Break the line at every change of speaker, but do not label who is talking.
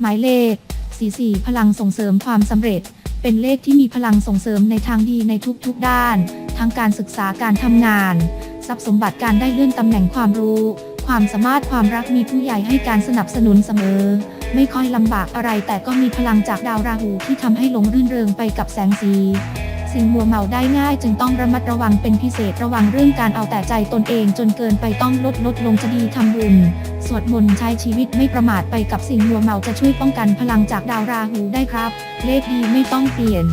หมายเลข 44 พลังส่งเสริมความสำเร็จ เป็นเลขที่มีพลังส่งเสริมในทางดีในทุกๆด้าน ทั้งการศึกษาการทำงาน ทรัพย์สมบัติการได้เลื่อนตำแหน่งความรู้ ความสามารถความรักมีผู้ใหญ่ให้การสนับสนุนเสมอ ไม่ค่อยลำบากอะไรแต่ก็มีพลังจากดาวราหูที่ทำให้หลงรื่นเริงไปกับแสงสี สิ่งมัวเมาได้ง่ายจึงต้องระมัดระวังเป็นพิเศษระวังเรื่องการเอาแต่ใจตนเองจนเกินไปต้องลดลดลงจะดีทำบุญสวดมนต์ใช้ชีวิตไม่ประมาทไปกับสิ่งมัวเมาจะช่วยป้องกันพลังจากดาวราหูได้ครับ เลขดีไม่ต้องเปลี่ยน